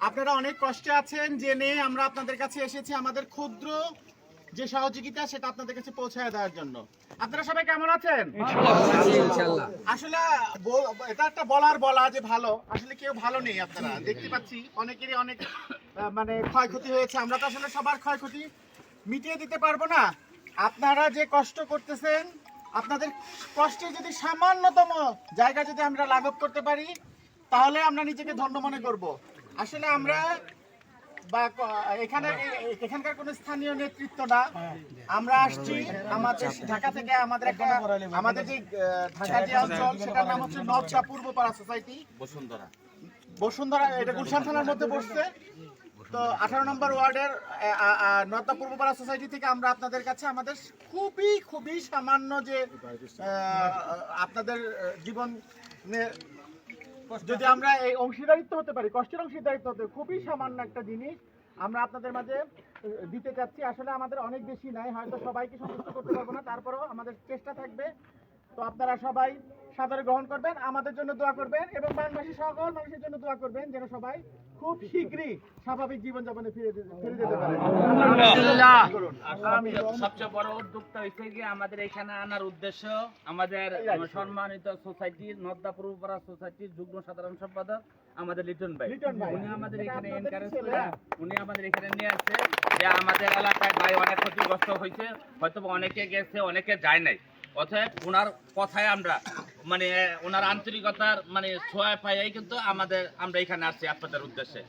আপনারা অনেক কষ্টে আছেন জেনে আমরা আপনাদের কাছে এসেছি আমাদের ক্ষুদ্র যে সহযোগিতা সেটা আপনাদের কাছে পৌঁছায় দেওয়ার জন্য। আপনারা সবাই কেমন আছেন? আসলে এটা একটা বলার বলা যে ভালো আসলে কেউ ভালো নেই আপনারা। দেখতে পাচ্ছি অনেকেরই অনেক মানে ক্ষয়ক্ষতি হয়েছে। আমরা তো আসলে সবার ক্ষয়ক্ষতি মিটিয়ে দিতে পারব না। আপনারা যে কষ্ট করতেছেন আপনাদের কষ্টে যদি সামান্যতম জায়গা যদি আমরা লাঘব করতে পারি তাহলে আমরা নিজেকে ধন্য মনে করব। আসলে আমরা বা এখানে এখানকার কোনো স্থানীয় নেতৃত্ব না। আমরা আসছি আমাদের ঢাকা থেকে আমাদের একটা আমাদের যে ঢাকা যে অঞ্চল সেটার নাম হচ্ছে নবসা পূর্বপাড়া সোসাইটি। বসুন্ধরা। বসুন্ধরা এটা গুলশান থানার মধ্যে বসছে। তো আঠারো নম্বর ওয়ার্ডের নর্দা পূর্বপাড়া সোসাইটি থেকে আমরা আপনাদের কাছে আমাদের খুবই খুবই সামান্য যে আপনাদের জীবন যদি আমরা এই অংশীদারিত্ব হতে পারি কষ্টের অংশীদারিত্ব হতে খুবই সামান্য একটা জিনিস আমরা আপনাদের মাঝে দিতে চাচ্ছি। আসলে আমাদের অনেক বেশি নাই হয়তো সবাইকে সন্তুষ্ট করতে পারব না তারপরেও আমাদের চেষ্টা থাকবে তো আপনারা সবাই সাদরে গ্রহণ করবেন আমাদের জন্য দোয়া করবেন এবং বাংলাদেশের সকল মানুষের জন্য দোয়া করবেন যেন সবাই খুব শীঘ্রই স্বাভাবিক জীবনযাপনে ফিরে ফিরে যেতে পারে। সবচেয়ে বড় উদ্যোগটা হচ্ছে কি আমাদের এখানে আনার উদ্দেশ্য আমাদের সম্মানিত সোসাইটির নদ্দা পূর্বপাড়া সোসাইটির যুগ্ম সাধারণ সম্পাদক আমাদের লিটন ভাই। উনি আমাদের এখানে এনকারেজ করে? উনি আমাদের এখানে নিয়ে আসছে যে আমাদের এলাকায় ভাই অনেক ক্ষতিগ্রস্ত হয়েছে হয়তো অনেকে গেছে অনেকে যায় নাই। অতএব ওনার কথায় আমরা মানে ওনার আন্তরিকতার মানে ছোঁয়া পাই কিন্তু আমাদের, আমরা এখানে আসছি আপনাদের উদ্দেশ্যে।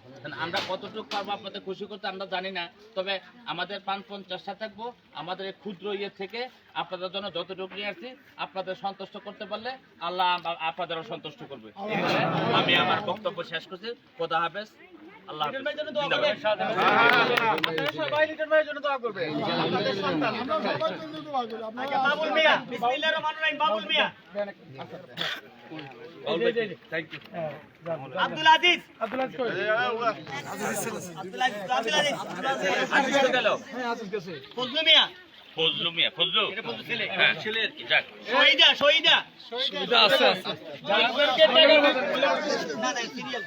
আমরা কতটুকু পারব আপনাদের খুশি করতে আমরা জানি না, তবে আমাদের প্রাণপণ চেষ্টা থাকব, আমাদের এই ক্ষুদ্র ইয়ে থেকে আপনাদের জন্য যতটুকু নিয়ে আসছি, আপনাদের সন্তুষ্ট করতে পারলে আল্লাহ আপনাদেরও সন্তুষ্ট করবে। আমি আমার বক্তব্য শেষ করছি। খোদা হাফেজ। আল্লাহ সবাই লিটন ভাইয়ের জন্য দোয়া করবেন আপনাদের সন্তান। আচ্ছা, বাবুল মিয়া বিসমিল্লাহির রহমানির রহিম। বাবুল মিয়া। আব্দুল আজিজ। আব্দুল আজিজ আব্দুল আজিজ আব্দুল আজিজ। আজিজ তো গেল। ফজলু মিয়া। ফজলু মিয়া, ফজলু? হ্যাঁ, ছেলে আর কি, যাক। শহীদা শহীদা। আছে, আছে। না না সিরিয়াল